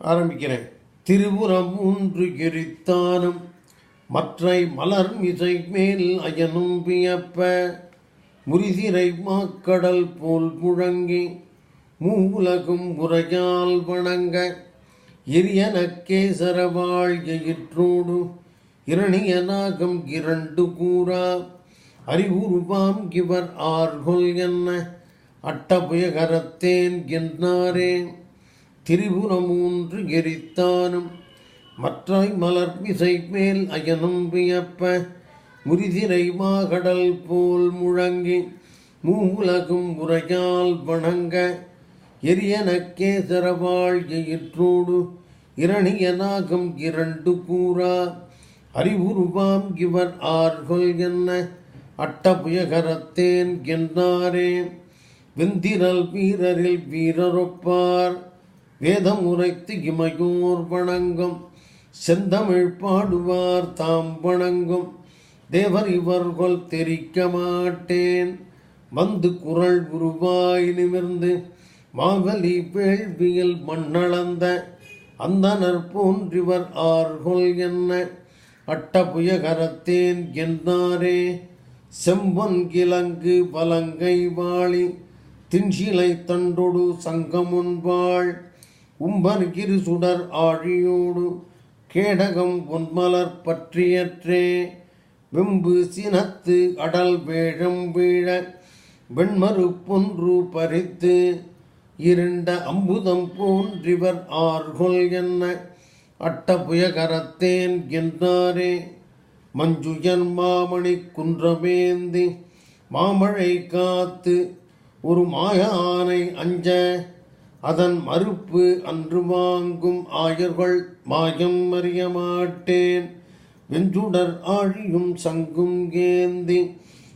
ஆரம்பிக்கிறேன். திருபுறம் மூன்று எரித்தானும் மற்றை மலர் மிசை மேல் அயனும் வியப்ப முரிசிரை மாக்கடல் போல் முழங்கி மூலகும் உரையால் வணங்க எரியன கேசரவாழ் எயிற்றோடு இரணிய இரண்டு கூறா அறிவுருபாம் இவர் ஆர்கொல் என்ன அட்டபுயகரத்தேன் என்றாரேன் திரிபுரமூன்று எரித்தானும். மற்றாய் மலர் மிசை மேல் அயனும் வியப்ப முரிதிரை மாகடல் போல் முழங்கி மூலகும் உரையால் வணங்க எரியன கேசரவாழ் எயிற்றோடு இரணியனாகும் இரண்டு கூறா அறிவுருவாம் இவர் ஆர்கொல் என்ன அட்டபுயகரத்தேன் என்றாரே வெந்திரல் வீரரில் வீரரொப்பார். வேதம் உரைத்து இமையோர் வணங்கும் செந்தமிழ் பாடுவார் தாம் வணங்கும் தேவர் இவர்கள் தெரிக்க மாட்டேன் வந்து குரல் குருவாய் நிமிர்ந்து மாவலி வேள்வியில் மண்ணளந்த. அந்தனர் போன்றிவர் ஆர்கொல் என்ன? அட்டபுயகரத்தேன் என்னாரே? செம்பன் கிழங்கு வலங்கை வாளி. தின்சிலை தண்டொடு சங்கமுன்பாள். உம்பர் கிரு சுடர் ஆழியோடு கேடகம் பொன்மலர் பற்றியற்றே. வெம்பு சினத்து அடல் வேழம் வீழ வெண்மறு பொன்று பறித்து இருண்ட அம்புதம் போன்றிவர் ஆர்கொல் என்ன? அட்டபுயகரத்தேன் என்றாரே மஞ்சுயன் மாமணி குன்றமேந்தி மாமழை காத்து ஒரு மாய ஆனை அஞ்ச அதன் மறுப்பு அன்று வாங்கும் ஆயர்கள் மாயம் அறிய மாட்டேன். வெஞ்சுடர் ஆழியும் சங்கும் ஏந்தி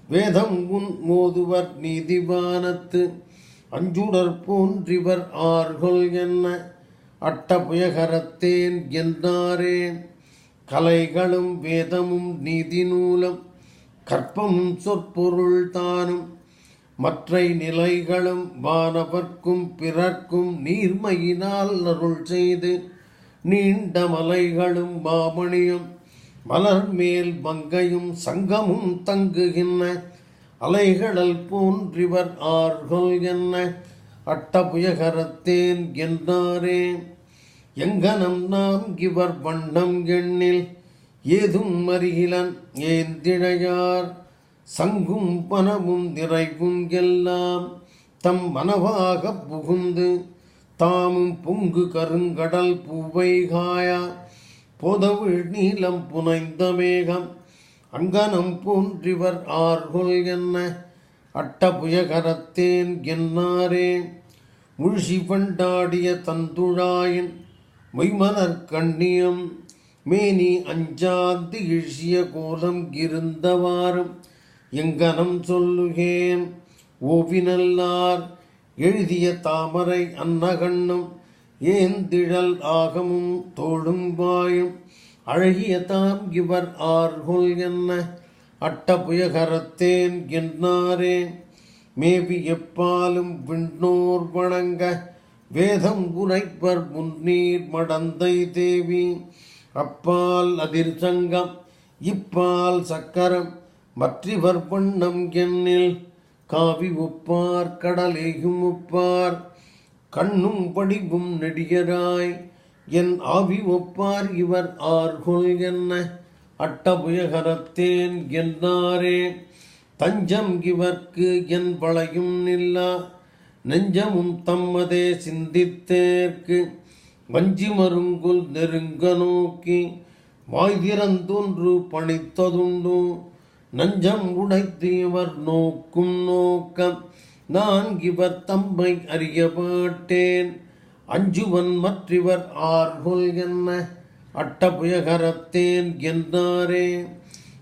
வேதம் உன் மோதுவர் நீதிவானத்து. அஞ்சுடர் போன்றிவர் ஆர்கொல் என்ன? அட்டபுயகரத்தேன் என்றாரேன் கலைகளும் வேதமும் நீதி நூலும் கற்பமும் சொற்பொருள் தானும். மற்றை நிலைகளும் வானவர்க்கும் பிறர்க்கும் நீர்மையினால் அருள் செய்து நீண்ட மலைகளும் மாமணியும் மலர் மேல் மங்கையும் சங்கமும் தங்குகின்ற அலைகடல் போன்றிவர் ஆர்கொல் என்ன அட்டபுயகரத்தேன் என்றாரே எங்கனம் நாம் இவர் வண்ணம் எண்ணில் ஏதும் மருகிலன் ஏந்திழையார்? சங்கும் மனமும் நிறைவும் எல்லாம் தம் மனவாக புகுந்து தாமும் பொங்கு கருங்கடல் பூவை காயா. பொதவு நீளம் புனைந்த மேகம் அங்கனம் போன்றிவர் ஆர்கொள் என்ன? அட்டபுயகரத்தேன் என்னாரே? முழுசி பண்டாடிய தந்துழாயின் மொய்மலர் கண்ணியம் மேனி அஞ்சாந்து இழிய கோலம் இருந்தவாறும் எங்கனம் சொல்லுகேன். ஓவினல்லார் எழுதிய தாமரை அன்னகண்ணும் ஏந்திழல் ஆகமும் தோளும் வாயும் அழகிய தாம் இவர் ஆர்கொல் என்ன அட்டபுயகரத்தேன் என்னாரே. மேவி எப்பாலும் விண்ணோர் வணங்க வேதம் உரைப்பர் முன்னீர் மடந்தை தேவி. அப்பால் அதிர்சங்கம் இப்பால் சக்கரம் மற்றிவர் வண்ணம் எண்ணில் காவி ஒப்பார் கடலேயும் ஒப்பார் கண்ணும் படிவும் நெடியராய் என் ஆவி ஒப்பார் இவர் ஆர்கொல் என்ன? அட்டபுயகரத்தேன் என்னாரே? தஞ்சம் இவர்க்கு என் பழையும் நில்லா. நெஞ்சமும் தம்மதே சிந்தித்தேற்கு. வஞ்சி மருங்குல் நெருங்க நோக்கி வாய்திறந்தொன்று பணித்ததுண்டும் நஞ்சம் உடைத்து இவர் நோக்கும் நோக்கம். நான் இவர் தம்மை அறிய மாட்டேன் அஞ்சுவன் மற்றிவர் ஆர்கொல் என்ன? அட்டபுயகரத்தேன் என்றாரே.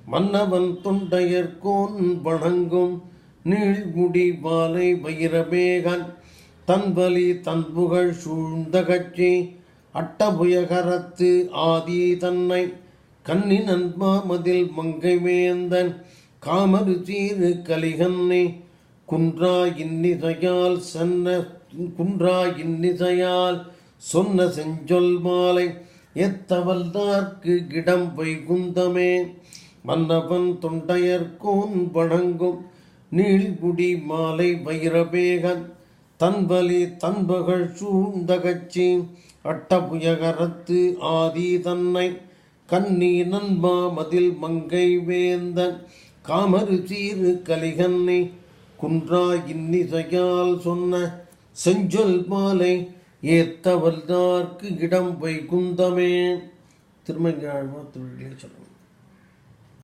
மன்னவன் தொண்டையர்கோன் வணங்கும். நீழ்முடி மாலை வைரமேகன். தன்பலி தன்புகழ் சூழ்ந்த கட்சி அட்டபுயகரத்து ஆதி தன்னை. கண்ணினன் மாமதில் மங்கை வேந்தன் காமரு சீரு கலிகன்னே குன்றா இன்னிசையால் சென்ன குன்றா இன்னிசையால் சொன்ன செஞ்சொல் மாலை எத்தவல்தார்க்கு கிடம் வைகுந்தமே. மன்னவன் தொண்டையர்கோன் வணங்கும் நீள்குடி மாலை வைரவேகன் தன்பலி தன்பகழ் சூழ்ந்த கட்சி அட்டபுயகரத்து ஆதி தன்னை. கண்ணி நண்பா மதில் மங்கை வேந்தன் காமரு சீரு கலிகன்னை குன்றா இன்னிசையால் சொன்ன செஞ்சொல் மாலை ஏத்தவல்தார்க்கு இடம் வைகுந்தமே திருமங்கை ஆழ்வார் திருவள்ளியில்